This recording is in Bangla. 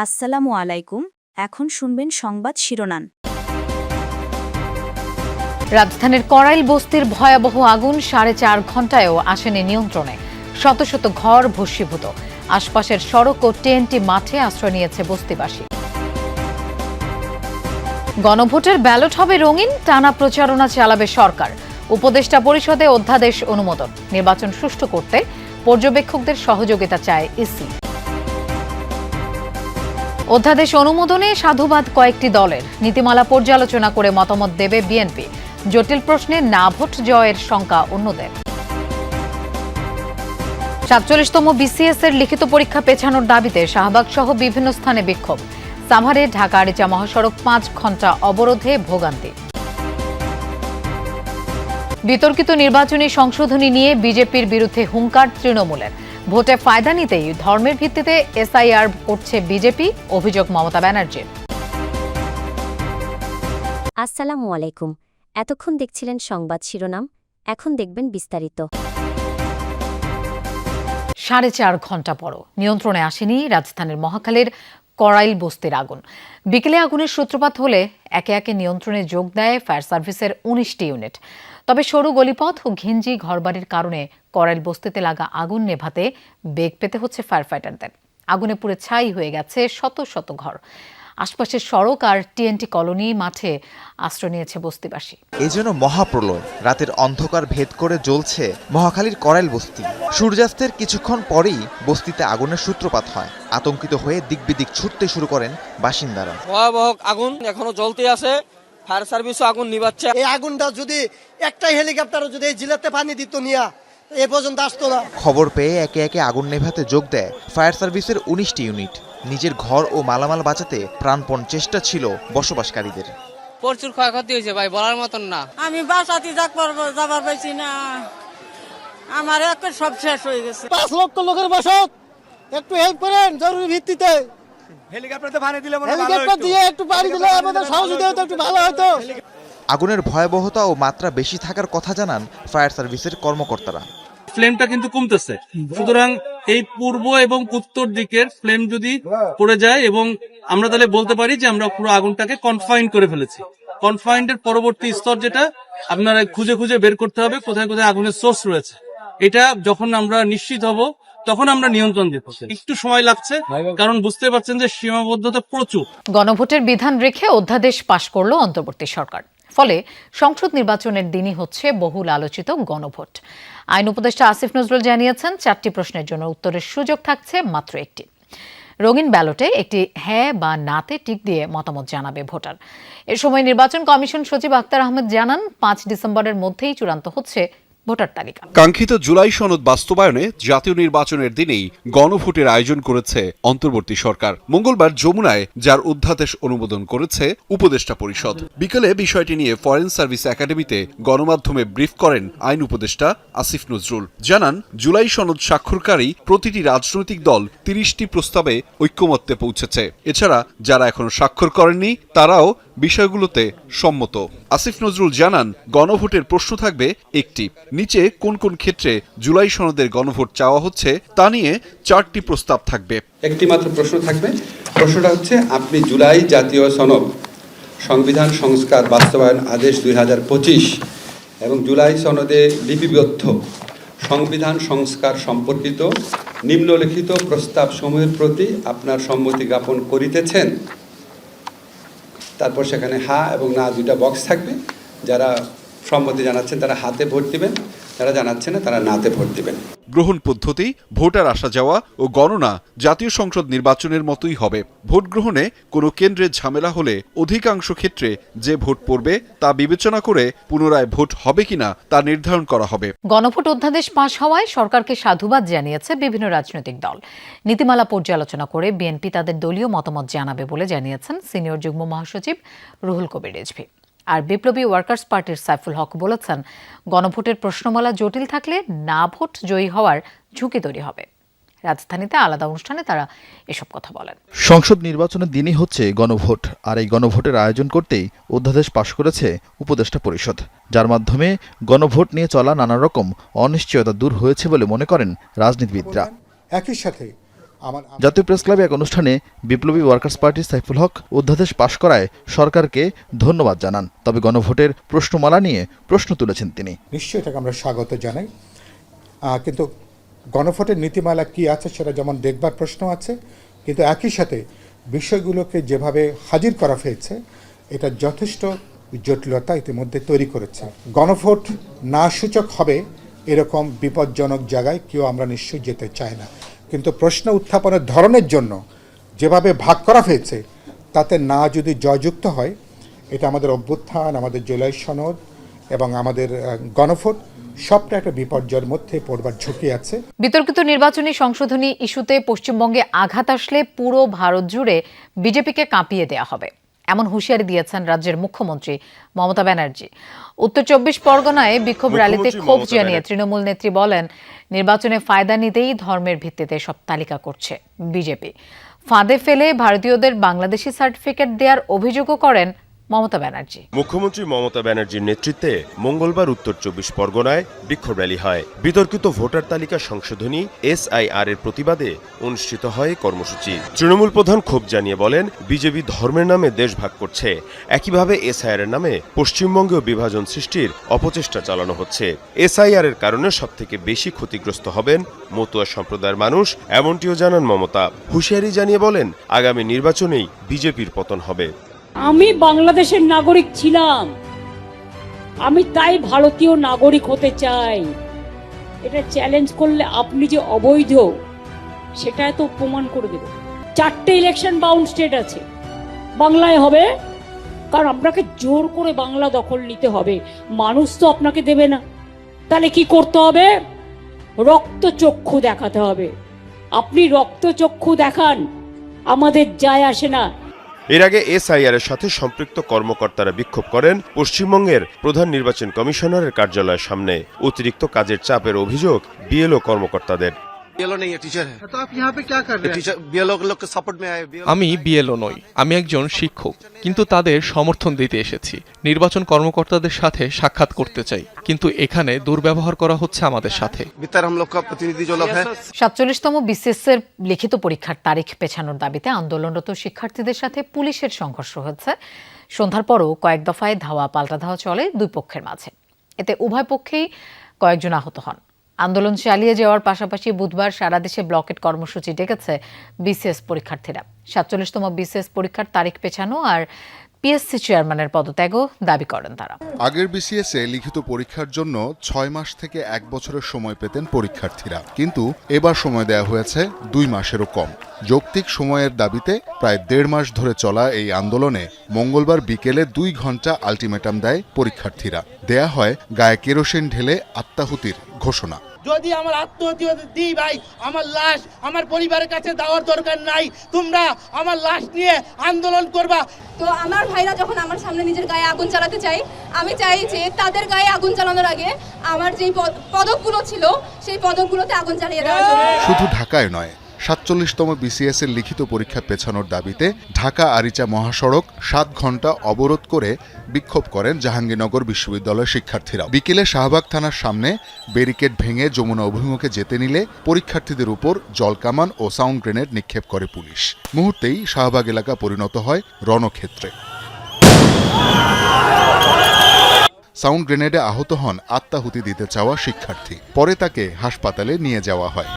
আসসালামু আলাইকুম, এখন শুনবেন সংবাদ শিরোনাম। রাজধানীর করাইল বস্তির ভয়াবহ আগুন সাড়ে চার ঘন্টায়ও আসেনি নিয়ন্ত্রণে। শত শত ঘর ভস্মীভূত। আশপাশের সড়ক ও টিএনটি মাঠে আশ্রয় নিয়েছে বস্তিবাসী। গণভোটের ব্যালট হবে রঙিন, টানা প্রচারণা চালাবে সরকার। উপদেষ্টা পরিষদে অধ্যাদেশ অনুমোদন। নির্বাচন সুষ্ঠু করতে পর্যবেক্ষকদের সহযোগিতা চায় ইসি অধ্যাদেশ অনুমোদনে সাধুবাদ কয়েকটি দলের। নীতিমালা পর্যালোচনা করে মতামত দেবে বিএনপি। জটিল প্রশ্নে না ভোট জয়ের শঙ্কা অন্যদের। সাতচল্লিশতম বিসিএস এর লিখিত পরীক্ষা পেছানোর দাবিতে শাহবাগ সহ বিভিন্ন স্থানে বিক্ষোভ। সাভারে ঢাকা আরিচা মহাসড়ক পাঁচ ঘণ্টা অবরোধে ভোগান্তি। বিতর্কিত নির্বাচনী সংশোধনী নিয়ে বিজেপির বিরুদ্ধে হুঙ্কার তৃণমূলের। ভোটে ফায়দা নিতেই ধর্মের ভিত্তিতে এসআইআর করছে বিজেপি অভিযোগ মমতা ব্যানার্জির আসসালামু আলাইকুম। এতক্ষণ দেখছিলেন সংবাদ শিরোনাম এখন দেখবেন বিস্তারিত। সাড়ে চার ঘণ্টা পর নিয়ন্ত্রণে আসেনি রাজস্থানের মহাখালীর করাইল বস্তির আগুন। বিকেলে আগুনের সূত্রপাত হলে একে একে নিয়ন্ত্রণে যোগ দেয় ফায়ার সার্ভিসের উনিশটি ইউনিট। তবে সরু গলিপথ ও ঘিঞ্জি ঘরবাড়ির কারণে করাইল বস্তিতে লাগা আগুন নেভাতে বেগ পেতে হচ্ছে ফায়ার ফাইটারদের আগুনে পুড়ে ছাই হয়ে গেছে শত শত ঘর। আশপাশের সড়ক আর টিএনটি কলোনি মাঠে আশ্রয় নিয়েছে বস্তিবাসী। এ যেন মহাপ্রলয় রাতের অন্ধকার ভেদ করে জ্বলছে মহাখালীর করাইল বস্তি। সূর্যাস্তের কিছুক্ষণ পরেই বস্তিতে আগুনের সূত্রপাত হয়। আতঙ্কিত হয়ে দিকবিদিক ছুটতে শুরু করেন বাসিন্দারা। ভয়াবহ আগুন এখনও জ্বলতে আছে। ফায়ার সার্ভিসও আগুন নিবাচ্ছে এই আগুনটা যদি একটা হেলিকপ্টারও যদি এই জিলাতে পানি দিত নিয়া এ পর্যন্ত আসতো না। খবর পেয়ে একে একে আগুন নেভাতে যোগ দেয় ফায়ার সার্ভিসের উনিশটি ইউনিট। নিজের ঘর ও মালামাল বাঁচাতে প্রাণপণ চেষ্টা ছিল বসবাসকারীদের। প্রচুর ক্ষয়ক্ষতি হয়েছে ভাই বলার মতন না। আমি বাসাতে যাবার পাইছি না। আমার এক সব শেষ হয়ে গেছে। পাঁচ লক্ষ লোকের বসত একটু হেল্প করেন জরুরি ভিত্তিতে। হেলিকপ্টার দিয়ে একটু পানি দিলে আমাদের সহযোগিতা হতো একটু ভালো হতো। আগুনের ভয়াবহতা ও মাত্রা বেশি থাকার কথা জানান ফায়ার সার্ভিসের কর্মকর্তারা। ফ্লেমটা কিন্তু কমতেছে। সুতরাং এই পূর্ব এবং উত্তর দিকের ফ্লেম যদি পড়ে যায় এবং আমরা তাহলে বলতে পারি যে আমরা পুরো আগুনটাকে কনফাইন করে ফেলেছি। কনফাইন্ডের পরবর্তী স্তর যেটা, আপনারা খুঁজে খুঁজে বের করতে হবে কোথায় কোথায় আগুনের সোর্স রয়েছে। এটা যখন আমরা নিশ্চিত হব, তখন আমরা নিয়ন্ত্রণ দিতে একটু সময় লাগছে, কারণ বুঝতে পারছেন যে সীমাবদ্ধতা প্রচুর। গণভোটের বিধান রেখে অধ্যাদেশ পাশ করল অন্তর্বর্তী সরকার। ফলে সংসদ নির্বাচনের দিনই হচ্ছে বহুল আলোচিত গণভোট। আইন উপদেষ্টা আসিফ নজরুল জানিয়েছেন, চারটি প্রশ্নের জন্য উত্তরের সুযোগ থাকছে মাত্র একটি। রঙিন ব্যালটে একটি হ্যাঁ বা নাতে টিক দিয়ে মতামত জানাবে ভোটার। এ সময় নির্বাচন কমিশন সচিব আক্তার আহমেদ জানান, পাঁচ ডিসেম্বরের মধ্যেই চূড়ান্ত হচ্ছে ভোটার তালিকা। কাঙ্ক্ষিত জুলাই সনদ বাস্তবায়নে জাতীয় নির্বাচনের দিনেই গণভোটের আয়োজন করেছে অন্তর্বর্তী সরকার। মঙ্গলবার যমুনায়, যার অধ্যাদেশ অনুমোদন করেছে উপদেষ্টা পরিষদ। বিকেলে বিষয়টি নিয়ে ফরেন সার্ভিস একাডেমিতে গণমাধ্যমে ব্রিফ করেন আইন উপদেষ্টা আসিফ নজরুল। জানান, জুলাই সনদ স্বাক্ষরকারী প্রতিটি রাজনৈতিক দল তিরিশটি প্রস্তাবে ঐক্যমত্যে পৌঁছেছে। এছাড়া, যারা এখনও স্বাক্ষর করেননি, তারাও বিষয়গুলোতে সম্মত। আসিফ নজরুল জানান, গণভোটের প্রশ্ন থাকবে একটি, নিচে কোন কোন ক্ষেত্রে জুলাই সনদের গণভোট চাওয়া হচ্ছে তা নিয়ে চারটি প্রস্তাব থাকবে। একটি মাত্র প্রশ্ন থাকবে। প্রশ্নটা হচ্ছে, আপনি জুলাই জাতীয় সনদ, সংবিধান সংস্কার বাস্তবায়ন আদেশ দুই হাজার পঁচিশ এবং জুলাই সনদে লিপিবদ্ধ, সংবিধান সংস্কার সম্পর্কিত নিম্নলিখিত প্রস্তাব সমূহের প্রতি আপনার সম্মতি জ্ঞাপন করিতেছেন? তারপর সেখানে হা এবং না দুইটা বক্স থাকবে। যারা সম্মতি জানাচ্ছেন তারা হাতে ভোট দিবেন। যারা জানাচ্ছেন না তারা নাতে ভোট দিবেন। গ্রহণ পদ্ধতি ভোটার আসা যাওয়া ও গণনা জাতীয় সংসদ নির্বাচনের মতোই হবে। ভোট গ্রহণে কোনো কেন্দ্রে ঝামেলা হলে অধিকাংশ ক্ষেত্রে যে ভোট পড়বে তা বিবেচনা করে পুনরায় ভোট হবে কিনা তা নির্ধারণ করা হবে। গণভোট অধ্যাদেশ পাশ হওয়ায় সরকারকে সাধুবাদ জানিয়েছে বিভিন্ন রাজনৈতিক দল। নীতিমালা পর্যালোচনা করে বিএনপি তাদের দলীয় মতামত জানাবে বলে জানিয়েছেন সিনিয়র যুগ্ম মহাসচিব রুহুল কবির রিজভি। আর বিপ্লবী ওয়ার্কার্স পার্টির সাইফুল হক বলেছেন গণভোটের প্রশ্নমালা জটিল থাকলে না ভোট জয়ী হওয়ার ঝুঁকি তৈরি হবে। রাজধানীতে আলাদা অনুষ্ঠানে তারা এসব কথা বলেন। সংসদ নির্বাচনের দিনই হচ্ছে গণভোট আর এই গণভোটের আয়োজন করতেই অধ্যাদেশ পাশ করেছে উপদেষ্টা পরিষদ। যার মাধ্যমে গণভোট নিয়ে চলা নানা রকম অনিশ্চয়তা দূর হয়েছে বলে মনে করেন রাজনীতিবিদরা। একই সাথে জাতীয় প্রেস ক্লাবে এক অনুষ্ঠানে বিপ্লবী ওয়ার্কার্স পার্টি সাইফুল হক অধ্যাদেশ পাশ করায় সরকারকে ধন্যবাদ জানান। তবে গণভোটের প্রশ্নমালা নিয়ে প্রশ্ন তুলেছেন তিনি। নিশ্চয়ই এটাকে আমরা স্বাগত জানাই। কিন্তু গণভোটের নীতিমালা কি আছে সেটা যেমন দেখবার প্রশ্ন আছে কিন্তু একই সাথে বিষয়গুলোকে যেভাবে হাজির করা হয়েছে এটা যথেষ্ট জটিলতা ইতিমধ্যে তৈরি করেছে। গণভোট না সূচক হবে এরকম বিপজ্জনক জায়গায় কেউ আমরা নিশ্চয়ই যেতে চাই না। কিন্তু প্রশ্ন উত্থাপনের ধরনের জন্য যেভাবে ভাগ করা হয়েছে, তাতে না যদি জয়যুক্ত হয়, এটা আমাদের অভ্যুত্থান, আমাদের জুলাই সনদ এবং আমাদের গণফোট সবটা একটা বিপর্যয়ের মধ্যে পড়বার ঝুঁকি আছে। বিতর্কিত নির্বাচনী সংশোধনী ইস্যুতে পশ্চিমবঙ্গে আঘাত আসলে পুরো ভারত জুড়ে বিজেপিকে কাঁপিয়ে দেয়া হবে। এমন হুঁশিয়ারি দিয়েছেন রাজ্যের মুখ্যমন্ত্রী মমতা ব্যানার্জি। উত্তর চব্বিশ পরগনায় বিক্ষোভ র্যালিতে ক্ষোভ জানিয়ে তৃণমূল নেত্রী বলেন নির্বাচনে ফায়দা নিতেই ধর্মের ভিত্তিতে সব তালিকা করছে বিজেপি। ফাঁদে ফেলে ভারতীয়দের বাংলাদেশি সার্টিফিকেট দেওয়ার অভিযোগও করেন মমতা ব্যানার্জি। মুখ্যমন্ত্রী মমতা ব্যানার্জির নেতৃত্বে মঙ্গলবার উত্তর চব্বিশ পরগনায় বিক্ষোভ র্যালি হয়। বিতর্কিত ভোটার তালিকা সংশোধনী এসআইআর এর প্রতিবাদে অনুষ্ঠিত হয় কর্মসূচি। তৃণমূল প্রধান ক্ষোভ জানিয়ে বলেন, বিজেপি ধর্মের নামে দেশ ভাগ করছে। একইভাবে এসআইআর এর নামে পশ্চিমবঙ্গেও বিভাজন সৃষ্টির অপচেষ্টা চালানো হচ্ছে। এসআইআর এর কারণে সবথেকে বেশি ক্ষতিগ্রস্ত হবেন মতুয়া সম্প্রদায়ের মানুষ, এমনটিও জানান মমতা। হুঁশিয়ারি জানিয়ে বলেন, আগামী নির্বাচনেই বিজেপির পতন হবে। আমি বাংলাদেশের নাগরিক ছিলাম। আমি তাই ভারতীয় নাগরিক হতে চাই। এটা চ্যালেঞ্জ করলে আপনি যে অবৈধ, সেটা তো প্রমাণ করে দেবে। চারটে ইলেকশন বাউন্ড স্টেট আছে। বাংলায় হবে, কারণ আপনাকে জোর করে বাংলা দখল নিতে হবে। মানুষ তো আপনাকে দেবে না। তাহলে কি করতে হবে? রক্তচক্ষু দেখাতে হবে। আপনি রক্তচক্ষু দেখান, আমাদের যায় আসে না। এর আগে এসআইআর এর সাথে সম্পৃক্ত কর্মকর্তারা বিক্ষোভ করেন পশ্চিমবঙ্গের প্রধান নির্বাচন কমিশনারের কার্যালয়ের সামনে। অতিরিক্ত কাজের চাপের অভিযোগ বিএলও কর্মকর্তাদের। আমি বিএলও নই আমি একজন শিক্ষক কিন্তু তাদের সমর্থন দিতে এসেছি। নির্বাচন কর্মকর্তাদের সাথে সাক্ষাৎ করতে চাই কিন্তু এখানে দুর্ব্যবহার করা হচ্ছে আমাদের সাথে। সাতচল্লিশতম বিসিএস এর লিখিত পরীক্ষার তারিখ পেছানোর দাবিতে আন্দোলনরত শিক্ষার্থীদের সাথে পুলিশের সংঘর্ষ হয়েছে। সন্ধ্যার পরও কয়েক দফায় ধাওয়া পাল্টা ধাওয়া চলে দুই পক্ষের মাঝে। এতে উভয় পক্ষেই কয়েকজন আহত হন। আন্দোলন চালিয়ে যাওয়ার পাশাপাশি বুধবার সারা দেশে ব্লকেট কর্মসূচি ডেকেছে বিসিএস পরীক্ষার্থীরা। সাতচল্লিশতম বিসিএস পরীক্ষার তারিখ পেছানো আর পিএসসি চেয়ারম্যানের পদত্যাগও দাবি করেন তারা। আগের বিসিএস এ লিখিত পরীক্ষার জন্য ছয় মাস থেকে এক বছরের সময় পেতেন পরীক্ষার্থীরা। কিন্তু এবার সময় দেয়া হয়েছে দুই মাসেরও কম। যৌক্তিক সময়ের দাবিতে প্রায় দেড় মাস ধরে চলা এই আন্দোলনে মঙ্গলবার বিকেলে দুই ঘণ্টা আলটিমেটাম দেয় পরীক্ষার্থীরা। দেয়া হয় গায়ে কেরোসিন ঢেলে আত্মাহুতির ঘোষণা। যদি আমার আত্মহত্যা দিই ভাই আমার লাশ আমার পরিবারের কাছে দেওয়ার দরকার নাই। তোমরা আমার লাশ নিয়ে আন্দোলন করবা। তো আমার ভাইরা যখন আমার সামনে নিজের গায়ে আগুন চালাতে চাই আমি চাই যে তাদের গায়ে আগুন চালানোর আগে আমার যেই পদ- পদকগুলো ছিল সেই পদকগুলোতে আগুন চালিয়ে দেওয়া শুধু ঢাকায় নয় সাতচল্লিশতম বিসিএস এর লিখিত পরীক্ষা পেছানোর দাবিতে ঢাকা আরিচা মহাসড়ক সাত ঘণ্টা অবরোধ করে বিক্ষোভ করেন জাহাঙ্গীরনগর বিশ্ববিদ্যালয়ের শিক্ষার্থীরা বিকেলে শাহবাগ থানার সামনে ব্যারিকেড ভেঙে যমুনা অভিমুখে যেতে নিলে পরীক্ষার্থীদের উপর জলকামান ও সাউন্ড গ্রেনেড নিক্ষেপ করে পুলিশ। মুহূর্তেই শাহবাগ এলাকা পরিণত হয় রণক্ষেত্রে। সাউন্ড গ্রেনেডে আহত হন আত্মাহুতি দিতে চাওয়া শিক্ষার্থী। পরে তাকে হাসপাতালে নিয়ে যাওয়া হয়।